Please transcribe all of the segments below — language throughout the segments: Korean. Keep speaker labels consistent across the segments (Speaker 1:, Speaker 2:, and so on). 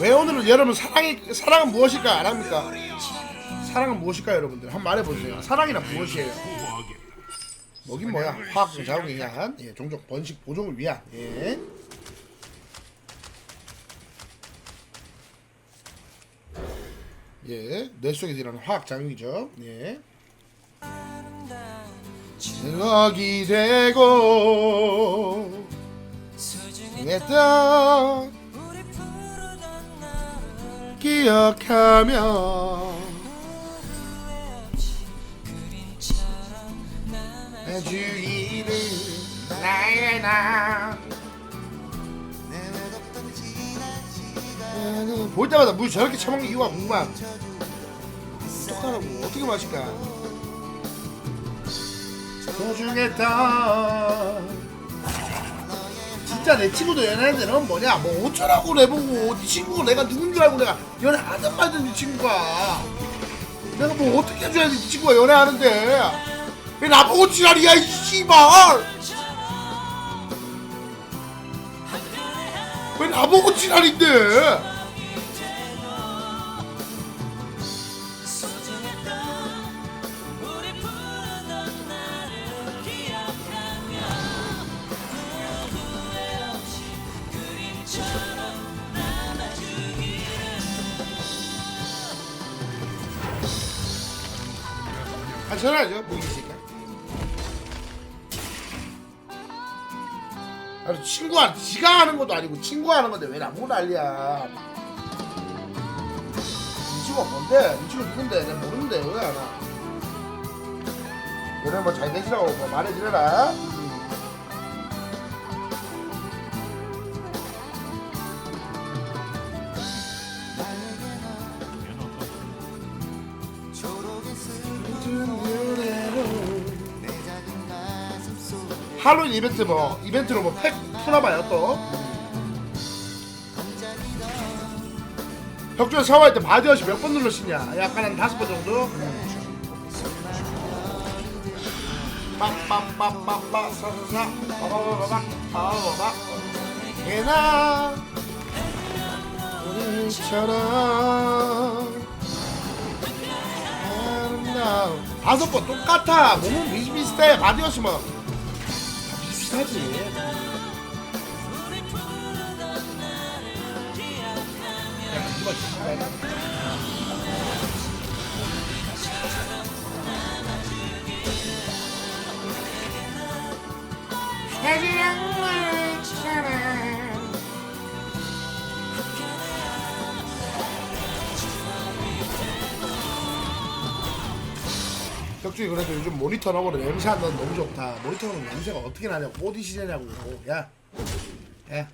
Speaker 1: 왜 오늘은 여러분 사랑이 사랑은 무엇일까 안 합니까? 사랑은 무엇일까 여러분들 한번 말해보세요. 사랑이란 무엇이에요? 뭐긴 뭐야? 화학적 작용에 의한 예, 종족 번식 보존을 위한 예. 예, 뇌 속에서 일어나는 화학 작용이죠. 예. 즐거기 되고 했던 기억하며 주기를 나의 나. 볼 때마다 물 저렇게 처먹는 이유가 궁금함 어떡하라고 어떻게 마실까? 소중했던 진짜 내 친구도 연애하는데 넌 뭐냐? 뭐 어쩌라고 내보고 네 친구가 내가 누군 줄 알고 내가 연애하든 말든 네 친구가. 내가 뭐 어떻게 해줘야지 네 친구가 연애하는데? 왜 나보고 지랄이야 이 씨발! 왜 나보고 지랄인데 아 전화하죠 보이시니까 아 친구가 지가 하는 것도 아니고 친구가 하는 건데 왜 나보고 난리야 이 친구가 뭔데? 이 친구 누군데? 내가 모르는데 왜 안 와? 너네 뭐잘 되시라고 뭐 말해드려라 할로윈 이벤트 뭐 이벤트로 뭐팩 풀어봐요 또. 벽주에 샤워할 때 바디워시 몇 번 눌러시냐? 약간 한 다섯 번 정도? 빠빠빠빠빠 사사사 빠바바바박 빠바바박 예나 오늘처럼. 아름다운 다섯 번 똑같아. 몸은 비슷비슷해. 바디워시 뭐 비슷하지. 격주이 그래도 요즘 모니터 너머로 냄새 안 나는 너무 좋다. 모니터 너머 냄새가 어떻게 나냐고 어디 시제냐고. 야, 야.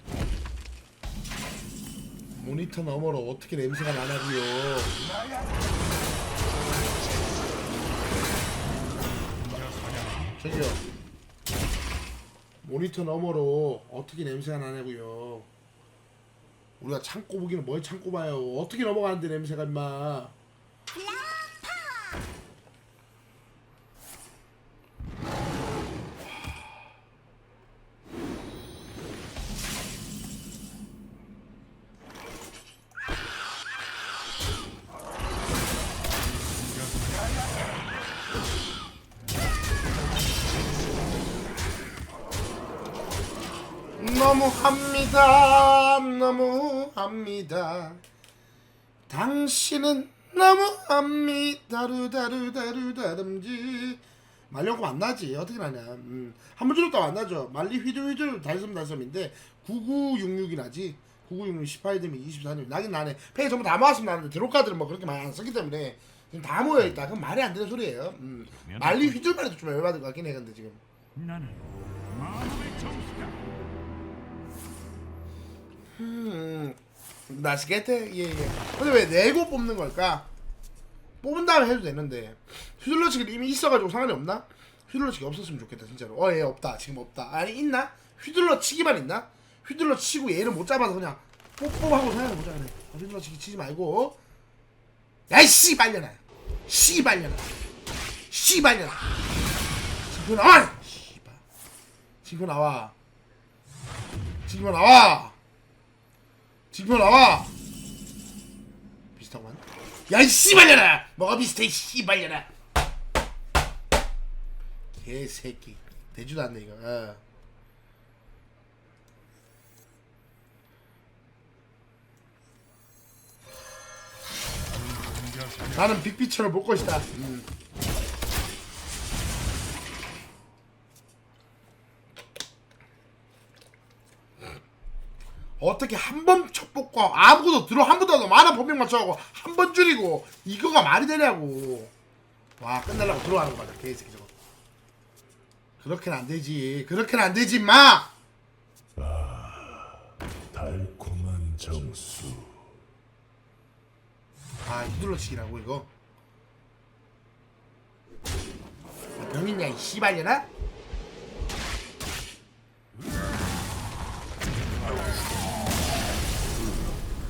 Speaker 1: 모니터 너머로 어떻게 냄새가 나냐고요. 저기요. 모니터 너머로 어떻게 냄새가 나냐고요. 우리가 참고 보기는 뭘 참고 봐요. 어떻게 넘어가는데 냄새가 임마. 너무합니다. 너무합니다. 당신은 너무합니다. 다르다르다르다름지 말려고 만나지. 어떻게 나냐. 음. 한 번 줄였다 만나죠. 말리 휘둘휘둘. 달섬 달섬인데 9966이 나지. 9966 18dem이 24님. 나긴 나네. 페이 전부 다 모았으면 나는데 드롭카드는 뭐 그렇게 많이 안 썼기 때문에 지금 다 모여 있다. 그건 말이 안 되는 소리예요. 음. 말리 휘둘만 해도 좀 열받을 것 같긴 해 근데 지금.
Speaker 2: 나는 마음의 정수다.
Speaker 1: 음, 맛있겠대. 예, 예. 근데 왜 내고 뽑는 걸까? 뽑은 다음에 해도 되는데 휘둘러치기 이미 있어가지고 상관이 없나? 휘둘러치기 없었으면 좋겠다 진짜로. 어, 얘 없다. 지금 없다. 아니 있나? 휘둘러치기만 있나? 휘둘러치고 얘를 못 잡아서 그냥 뽀뽀하고 생각해보자 그래. 어, 휘둘러치기 치지 말고. 야이 씨발년아. 씨발년아. 씨발년아. 지금 나와. 씨발. 지금 나와. 지금 나와. 지금 나와. 비슷하구만 야이 씨발려라 뭐가 비슷해 이 씨발려라 개새끼 되지도 않네 이거 어. 나는 빅피처를 볼 것이다 음. 어떻게 한 번 첩복고 아무것도 들어 한 번도 안 만화 범행 맞춰가고 한 번 줄이고 이거가 말이 되냐고. 와 끝내려고 들어가는 거다 개새끼 저거. 그렇게는 안 되지. 그렇게는 안 되지 마!
Speaker 3: 달콤한 정수.
Speaker 1: 아, 휘둘러치기라고 이거. 병 있냐 이 씨발려나?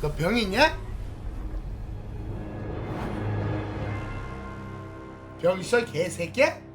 Speaker 1: 너 병 있냐? 병 있어 개새끼야?